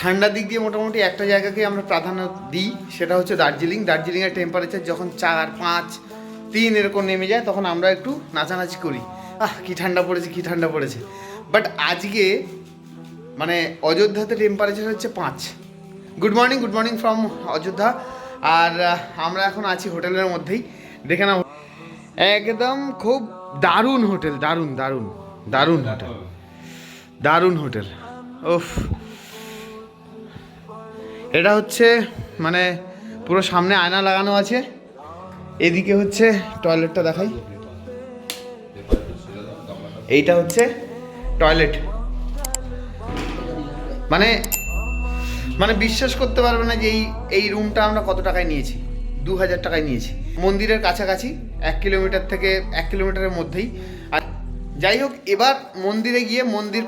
ঠান্ডার দিক দিয়ে মোটামুটি একটা জায়গাকে আমরা প্রাধান্য দিই, সেটা হচ্ছে দার্জিলিং। দার্জিলিংয়ের টেম্পারেচার যখন চার, পাঁচ, তিন এরকম নেমে যায়, তখন আমরা একটু নাচানাচি করি। আহ, কি ঠান্ডা পড়েছে, কি ঠান্ডা পড়েছে। বাট আজকে মানে অযোধ্যাতে টেম্পারেচার হচ্ছে পাঁচ। Good morning good morning from Ayodhya. আর আমরা এখন আছি হোটেলের মধ্যেই। দেখে নাও। একদম খুব দারুণ হোটেল দারুণ দারুণ দারুণ হোটেল দারুণ হোটেল ওফ এটা হচ্ছে মানে পুরো সামনে আয়না লাগানো আছে। এদিকে হচ্ছে টয়লেটটা দেখাই। এইটা হচ্ছে টয়লেট। মানে মানে বিশ্বাস করতে পারবে না যে এই এই রুমটা আমরা কত টাকায় নিয়েছি। দু হাজার টাকায় নিয়েছি। মন্দিরের কাছাকাছি, এক কিলোমিটার থেকে এক কিলোমিটারের মধ্যেই। আর যাই হোক, এবার মন্দিরে গিয়ে মন্দির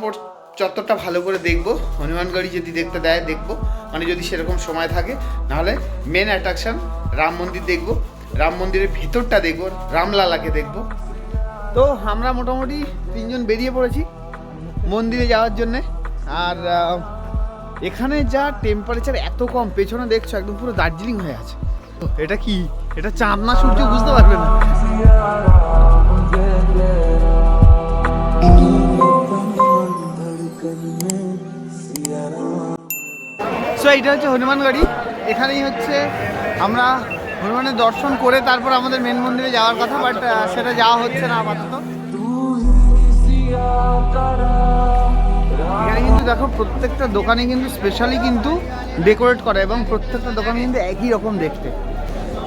চত্বরটা ভালো করে দেখব। হনুমানগড়ি যদি দেখতে দেয়, দেখব। মানে যদি সেরকম সময় থাকে, নাহলে মেন অ্যাট্রাকশন রাম মন্দির দেখব, রাম মন্দিরের ভেতরটা দেখব, রামলালাকে দেখব। তো আমরা মোটামুটি তিনজন বেরিয়ে পড়েছি মন্দিরে যাওয়ার জন্যে। আর এখানে যা টেম্পারেচার এত কম, পেছনে দেখছ একদম পুরো দার্জিলিং হয়ে আছে। এটা কি? এটা চাঁদ না সূর্য, বুঝতে পারবে না। সো এইটা হচ্ছে হনুমানগড়ি এখানেই হচ্ছে আমরা হনুমানের দর্শন করে তারপর আমাদের মেন মন্দিরে যাওয়ার কথা বাট সেটা যাওয়া হচ্ছে না আপাতত। এখানে কিন্তু দেখো প্রত্যেকটা দোকানে কিন্তু স্পেশালি কিন্তু ডেকোরেট করে এবং প্রত্যেকটা দোকানে কিন্তু একই রকম দেখতে।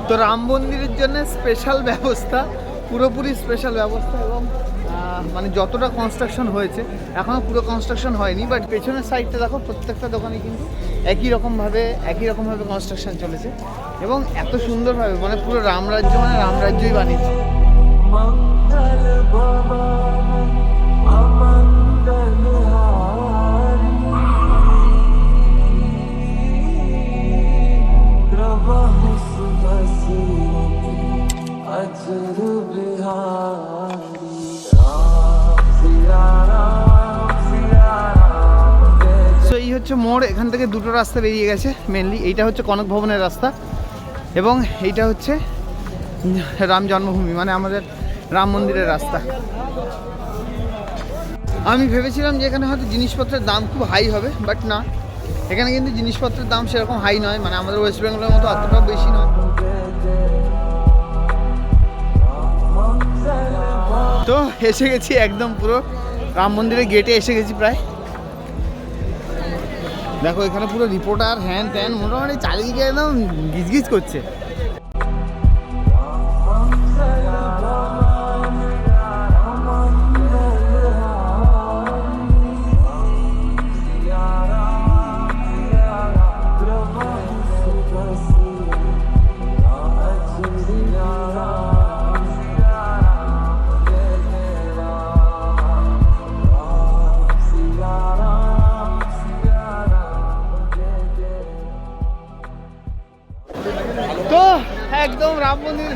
তো রাম মন্দিরের জন্য স্পেশাল ব্যবস্থা, পুরোপুরি স্পেশাল ব্যবস্থা এবং মানে যতটা কনস্ট্রাকশন হয়েছে এখনও পুরো কনস্ট্রাকশন হয়নি বাট পেছনের সাইডটা দেখো প্রত্যেকটা দোকানে কিন্তু একই রকমভাবে একই রকমভাবে কনস্ট্রাকশন চলেছে এবং এত সুন্দরভাবে মানে পুরো রামরাজ্য মানে রামরাজ্যই বানিয়েছে। হচ্ছে মোড়, এখান থেকে দুটো রাস্তা বেরিয়ে গেছে মেনলি এইটা হচ্ছে কনক ভবনের রাস্তা এবং এইটা হচ্ছে রাম জন্মভূমি মানে আমাদের রাম মন্দিরের রাস্তা। আমি ভেবেছিলাম যে এখানে হয়তো জিনিসপত্রের দাম খুব হাই হবে বাট না। এখানে কিন্তু জিনিসপত্রের দাম সেরকম হাই নয় মানে আমাদের ওয়েস্ট বেঙ্গলের মতো অতটাও বেশি নয়। তো, এসে গেছি একদম পুরো রাম মন্দিরের গেটে এসে গেছি প্রায়। দেখো এখানে পুরো রিপোর্টার হ্যান ত্যান মোটামুটি চারিদিকে একদম গিজগিজ করছে।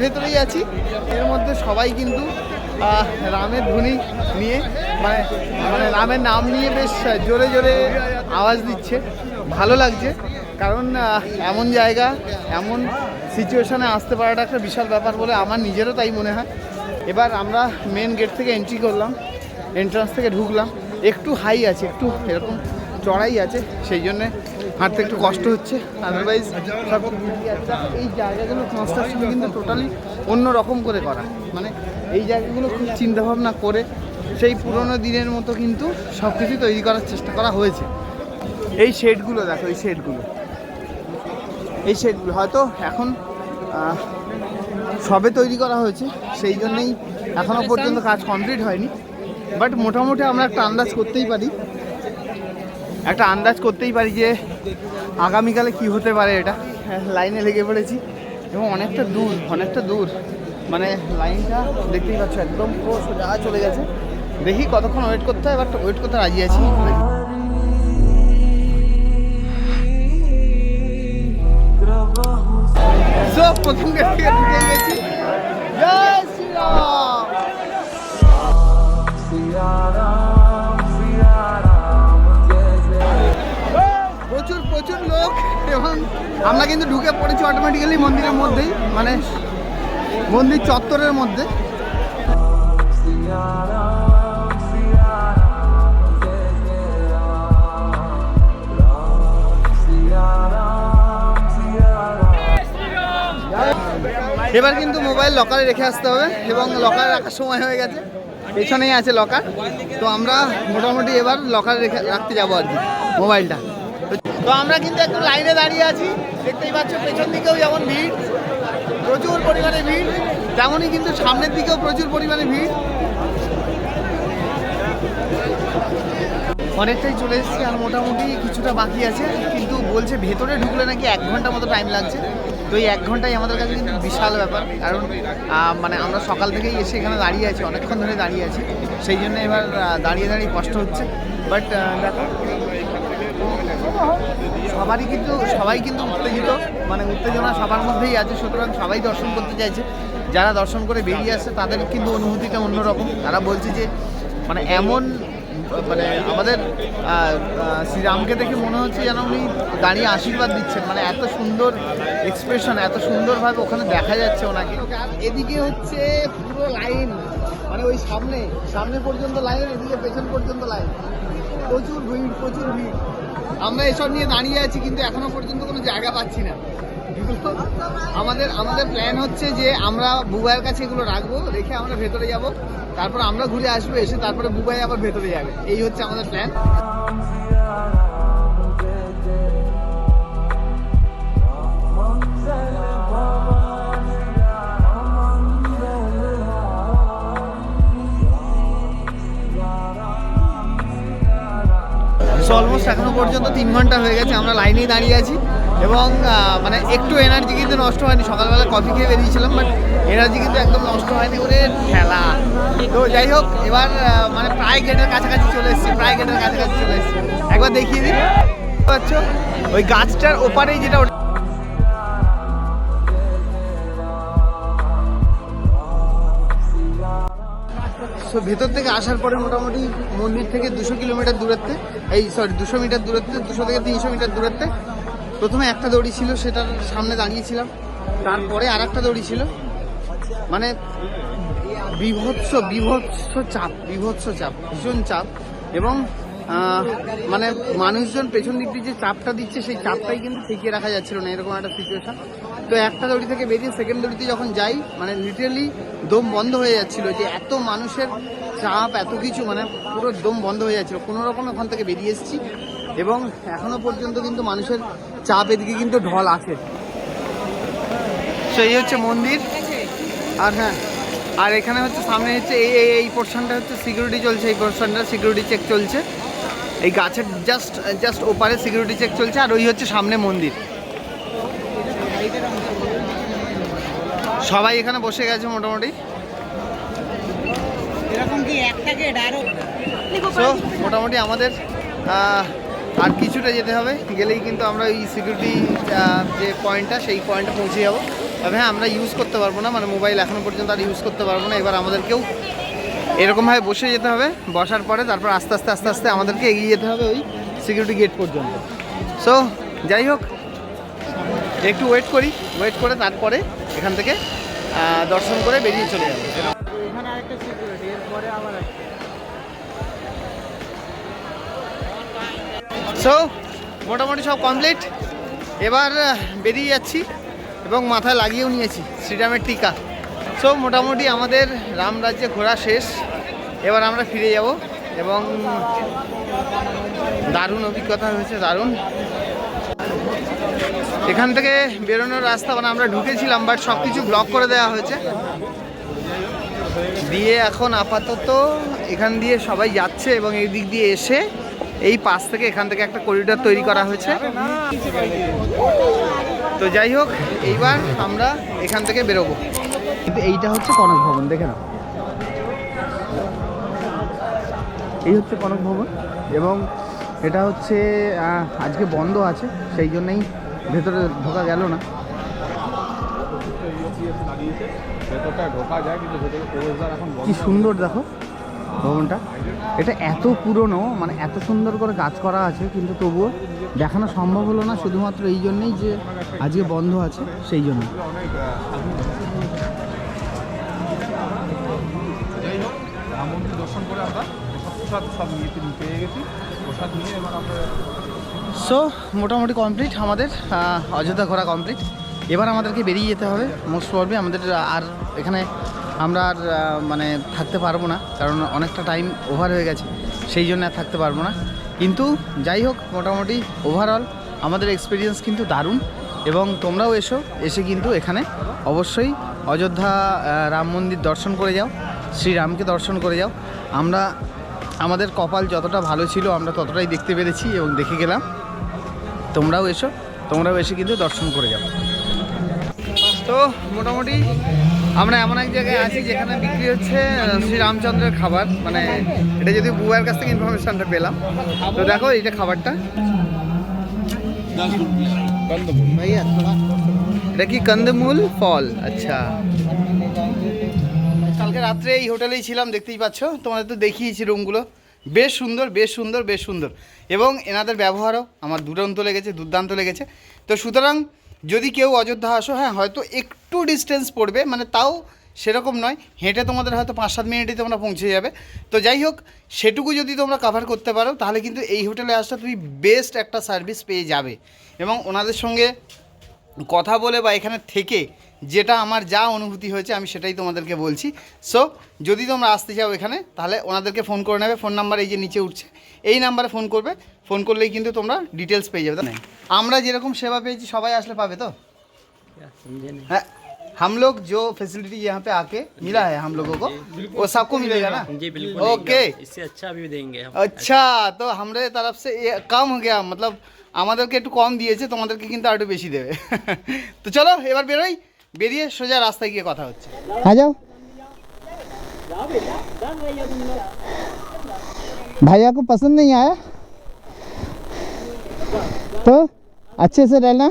ভেতরেই আছি। এর মধ্যে সবাই কিন্তু রামের ধ্বনি নিয়ে মানে মানে রামের নাম নিয়ে বেশ জোরে জোরে আওয়াজ দিচ্ছে। ভালো লাগছে, কারণ এমন জায়গা, এমন সিচুয়েশানে আসতে পারাটা একটা বিশাল ব্যাপার বলে আমার নিজেরও তাই মনে হয়। এবার আমরা মেন গেট থেকে এন্ট্রি করলাম এন্ট্রান্স থেকে ঢুকলাম। একটু হাই আছে, একটু এরকম চড়াই আছে, সেই জন্যে হাঁটতে একটু কষ্ট হচ্ছে। আদারওয়াইজ সব এই জায়গাগুলো কনস্ট্রাকশন কিন্তু টোটালি অন্য রকম করে করা। মানে এই জায়গাগুলো খুব চিন্তাভাবনা করে সেই পুরোনো দিনের মতো কিন্তু সব কিছু তৈরি করার চেষ্টা করা হয়েছে। এই শেডগুলো দেখো, এই শেডগুলো এই শেডগুলো হয়তো এখন সবে তৈরি করা হয়েছে, সেই জন্যই এখনও পর্যন্ত কাজ কমপ্লিট হয়নি। বাট মোটামুটি আমরা একটা আন্দাজ করতেই পারি একটা আন্দাজ করতেই পারি যে আগামীকালে কি হতে পারে এটা। হ্যাঁ, লাইনে লেগে পড়েছি এবং অনেকটা দূর অনেকটা দূর। মানে লাইনটা দেখতেই পাচ্ছ একদম পুরো সোজা চলে গেছে। দেখি কতক্ষণ ওয়েট করতে হয় বাট ওয়েট করতে রাজি আছি। প্রথম গেছি। জয় প্রচুর লোক এবং আমরা কিন্তু ঢুকে পড়েছি অটোমেটিক্যালি মন্দিরের মধ্যেই মানে মন্দির চত্বরের মধ্যে। এবার কিন্তু মোবাইল লকারে রেখে আসতে হবে এবং লকার রাখার সময় হয়ে গেছে। পেছনেই আছে লকার তো আমরা মোটামুটি এবার লকারে রেখে রাখতে যাব আর কি মোবাইলটা তো আমরা কিন্তু একটু লাইনে দাঁড়িয়ে আছি। দেখতেই পাচ্ছ, পেছন দিকেও যেমন ভিড়, প্রচুর পরিমাণে ভিড়, তেমনই কিন্তু সামনের দিকেও প্রচুর পরিমাণে ভিড়। অনেকটাই চলে এসেছি আর মোটামুটি কিছুটা বাকি আছে, কিন্তু বলছে ভেতরে ঢুকলে নাকি এক ঘণ্টা মতো টাইম লাগছে। তো এই এক ঘন্টাই আমাদের কাছে কিন্তু বিশাল ব্যাপার, কারণ মানে আমরা সকাল থেকেই এসে এখানে দাঁড়িয়ে আছি, অনেকক্ষণ ধরে দাঁড়িয়ে আছি। সেই জন্য এবার দাঁড়িয়ে দাঁড়িয়ে কষ্ট হচ্ছে। বাট দেখো সবারই কিন্তু, সবাই কিন্তু উত্তেজিত। মানে উত্তেজনা সবার মধ্যেই আছে, সুতরাং সবাই দর্শন করতে চাইছে। যারা দর্শন করে বেরিয়ে আসছে, তাদের কিন্তু অনুভূতিটা অন্যরকম। তারা বলছে যে মানে এমন মানে আমাদের শ্রীরামকে দেখে মনে হচ্ছে যেন উনি দাঁড়িয়ে আশীর্বাদ দিচ্ছেন। মানে এত সুন্দর এক্সপ্রেশন এত সুন্দরভাবে ওখানে দেখা যাচ্ছে ওনাকে। এদিকে হচ্ছে পুরো লাইন মানে ওই সামনে সামনে পর্যন্ত লাইন এদিকে পেছন পর্যন্ত লাইন প্রচুর ভিড় প্রচুর ভিড়। আমরা এসব নিয়ে দাঁড়িয়ে আছি, কিন্তু এখনও পর্যন্ত কোনো জায়গা পাচ্ছি না। আমাদের আমাদের প্ল্যান হচ্ছে যে আমরা বুবাইয়ের কাছে এগুলো রাখব, রেখে আমরা ভেতরে যাব। তারপর আমরা ঘুরে আসব, এসে তারপরে বুবাই আবার ভেতরে যাবে। এই হচ্ছে আমাদের প্ল্যান পর্যন্ত তিন ঘণ্টা হয়ে গেছে, আমরা লাইনেই দাঁড়িয়ে আছি। এবং মানে একটু এনার্জি কিন্তু নষ্ট হয়নি। সকালবেলা কফি খেয়ে বেরিয়েছিলাম বাট এনার্জি কিন্তু একদম নষ্ট হয়নি ওরে ঠেলা তো যাই হোক, এবার মানে প্রায় গেটের কাছাকাছি চলে এসেছি, প্রায় গেটের কাছাকাছি চলে এসেছি। একবার দেখিয়ে দিই। পাচ্ছ? ওই গাছটার ওপারেই যেটা সো ভেতর থেকে আসার পরে মোটামুটি মন্দির থেকে দুশো কিলোমিটার দূরত্বে, এই সরি দুশো মিটার দূরত্বে, দুশো থেকে তিনশো মিটার দূরত্বে। প্রথমে একটা দড়ি ছিল, সেটার সামনে দাঁড়িয়েছিলাম। তারপরে আর একটা দড়ি ছিল। মানে বিভৎস বিভৎস চাপ বিভৎস চাপ, ভীষণ চাপ। এবং মানে মানুষজন পেছন দিক দিয়ে যে চাপটা দিচ্ছে, সেই চাপটাই কিন্তু ঠেকিয়ে রাখা যাচ্ছিল না, এরকম একটা সিচুয়েশন তো একটা দড়ি থেকে বেরিয়ে সেকেন্ড দড়িতে যখন যাই মানে লিটারালি দম বন্ধ হয়ে যাচ্ছিল যে এত মানুষের চাপ, এত কিছু মানে পুরো দম বন্ধ হয়ে যাচ্ছিল। কোনো রকম ওখান থেকে বেরিয়ে এসেছি এবং এখনও পর্যন্ত কিন্তু মানুষের চাপ এদিকে কিন্তু ঢল আছে। সেই হচ্ছে মন্দির। আর হ্যাঁ আর এখানে হচ্ছে সামনে হচ্ছে এই এই এই পোর্শনটা হচ্ছে সিকিউরিটি চলছে, এই পোর্শনটা সিকিউরিটি চেক চলছে। এই গাছের জাস্ট জাস্ট ওপারে সিকিউরিটি চেক চলছে, আর ওই হচ্ছে সামনে মন্দির। সবাই এখানে বসে গেছে মোটামুটি। এরকম কি একটা গেট আরও সো মোটামুটি আমাদের আর কিছুটা যেতে হবে। গেলেই কিন্তু আমরা ওই সিকিউরিটি যে পয়েন্টটা সেই পয়েন্টে পৌঁছে যাব। তবে হ্যাঁ আমরা ইউজ করতে পারব না। মানে মোবাইল এখনও পর্যন্ত আর ইউজ করতে পারব না। এবার আমাদেরকেও এরকমভাবে বসে যেতে হবে। বসার পরে তারপর আস্তে আস্তে আস্তে আস্তে আমাদেরকে এগিয়ে যেতে হবে ওই সিকিউরিটি গেট পর্যন্ত। সো যাই হোক একটু ওয়েট করি ওয়েট করে তারপরে এখান থেকে দর্শন করে বেরিয়ে চলে যাব। এখানে আরেকটা এরপরে আবার সো মোটামুটি সব কমপ্লিট এবার বেরিয়ে যাচ্ছি এবং মাথায় লাগিয়েও নিয়েছি শ্রীরামের টিকা। সো মোটামুটি আমাদের রাম রাজ্যে ঘোরা শেষ। এবার আমরা ফিরে যাব এবং দারুণ অভিজ্ঞতা হয়েছে দারুণ। এখান থেকে বেরোনোর রাস্তা মানে আমরা ঢুকেছিলাম বাট সব কিছু ব্লক করে দেওয়া হয়েছে। দিয়ে এখন আপাতত এখান দিয়ে সবাই যাচ্ছে এবং এই দিক দিয়ে এসে এই পাশ থেকে এখান থেকে একটা করিডোর তৈরি করা হয়েছে। তো যাই হোক, এইবার আমরা এখান থেকে বেরোবো। কিন্তু এইটা হচ্ছে কনক ভবন, দেখে না এই হচ্ছে কনক ভবন এবং এটা হচ্ছে আজকে বন্ধ আছে, সেই জন্যই ভেতরে ঢোকা গেল না। কি সুন্দর দেখো ভবনটা। এটা এত পুরনো মানে এত সুন্দর করে কাজ করা আছে, কিন্তু তবুও দেখানো সম্ভব হলো না, শুধুমাত্র এই জন্যেই যে আজকে বন্ধ আছে, সেই জন্য। দর্শন করে আমরা সব নিয়ে গেছি। সো মোটামুটি কমপ্লিট আমাদের অযোধ্যা ঘোরা কমপ্লিট এবার আমাদেরকে বেরিয়ে যেতে হবে। মোস্ট প্রবলি আমাদের আর এখানে আমরা আর মানে থাকতে পারব না, কারণ অনেকটা টাইম ওভার হয়ে গেছে। সেই জন্য আর থাকতে পারব না। কিন্তু যাই হোক, মোটামুটি ওভারঅল আমাদের এক্সপিরিয়েন্স কিন্তু দারুণ। এবং তোমরাও এসো, এসে কিন্তু এখানে অবশ্যই অযোধ্যা রাম মন্দির দর্শন করে যাও। শ্রীরামকে দর্শন করে যাও। আমরা আমাদের কপাল যতটা ভালো ছিল আমরা ততটাই দেখতে পেরেছি এবং দেখে গেলাম। তোমরাও এসো তোমরাও এসে কিন্তু দর্শন করে যাও। তো মোটামুটি আমরা এমন এক জায়গায় আছি যেখানে বিক্রি হচ্ছে আহ, শ্রীরামচন্দ্রের খাবার। মানে এটা যদি বুয়ার কাছ থেকে ইনফরমেশনটা পেলাম। তো দেখো এইটা খাবারটা। এটা কি কন্দমূল ফল? আচ্ছা। কালকে রাত্রে এই হোটেলেই ছিলাম, দেখতেই পাচ্ছ। তোমাদের তো দেখিয়েছি রুমগুলো। বেশ সুন্দর বেশ সুন্দর বেশ সুন্দর। এবং এনাদের ব্যবহারও আমার দুরন্ত লেগেছে, দুর্দান্ত লেগেছে। তো সুতরাং যদি কেউ অযোধ্যা আসো হ্যাঁ হয়তো একটু ডিস্টেন্স পড়বে মানে তাও সেরকম নয়। হেঁটে তোমাদের হয়তো পাঁচ সাত মিনিটে তোমরা পৌঁছে যাবে। তো যাই হোক, সেটুকু যদি তোমরা কাভার করতে পারো, তাহলে কিন্তু এই হোটেলে আসলে তুমি বেস্ট একটা সার্ভিস পেয়ে যাবে। এবং ওনাদের সঙ্গে কথা বলে বা এখানে থেকে যেটা আমার যা অনুভূতি হয়েছে আমি সেটাই তোমাদেরকে বলছি সো যদি তোমরা আসতে চাও এখানে তাহলে ওনাদেরকে ফোন করে নেবে ফোন নাম্বার এই যে নিচে উঠছে এই নাম্বারে ফোন করবে ফোন করলেই কিন্তু তোমরা ডিটেলস পেয়ে যাবে তাই না? আমরা যেরকম সেবা পেয়েছি সবাই আসলে পাবে তো হ্যাঁ हम लोग जो फैसिलिटी यहाँ पे आके मिला है हम लोगों को वो सबको मिलेगा ना जी बिल्कुल ओके देंगे। इससे अच्छा भी देंगे हम আচ্ছা তো আমাদের তরফ সে ये কম हो गया मतलब আমাদেরকে একটু কম দিয়েছে তোমাদেরকে কিন্তু আর একটু বেশি দেবে তো চলো এবার বেরোই বেরিয়ে সোজা রাস্তায় গিয়ে কথা হচ্ছে आ जाओ भैया को पसंद नहीं आया तो अच्छे से रहना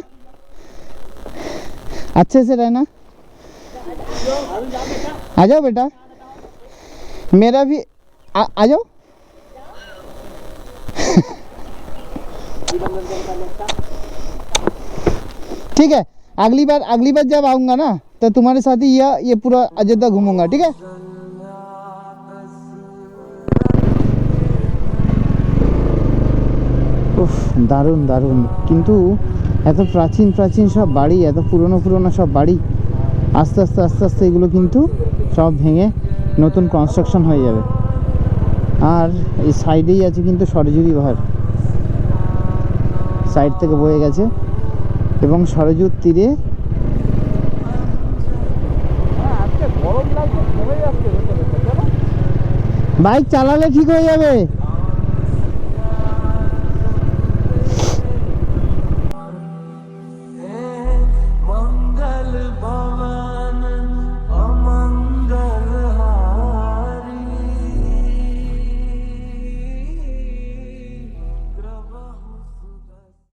अच्छे से रहना आ जाओ बेटा मेरा भी आ, आ जाओ ठीक है अगली बार अगली बार जब आऊँगा ना तो तुम्हारे साथ ही यह ये पूरा अयोध्या घूमूंगा ठीक है উফ দারুণ দারুণ কিন্তু এত প্রাচীন প্রাচীন সব বাড়ি এত পুরনো পুরনো সব বাড়ি আস্তে আস্তে আস্তে আস্তে এগুলো কিন্তু সব ভেঙে নতুন কনস্ট্রাকশন হয়ে যাবে আর এই সাইডেই আছে কিন্তু সরজুরি পাহাড় সাইড থেকে বয়ে গেছে এবং সরজুর তীরে বাইক চালালে ঠিক হয়ে যাবে।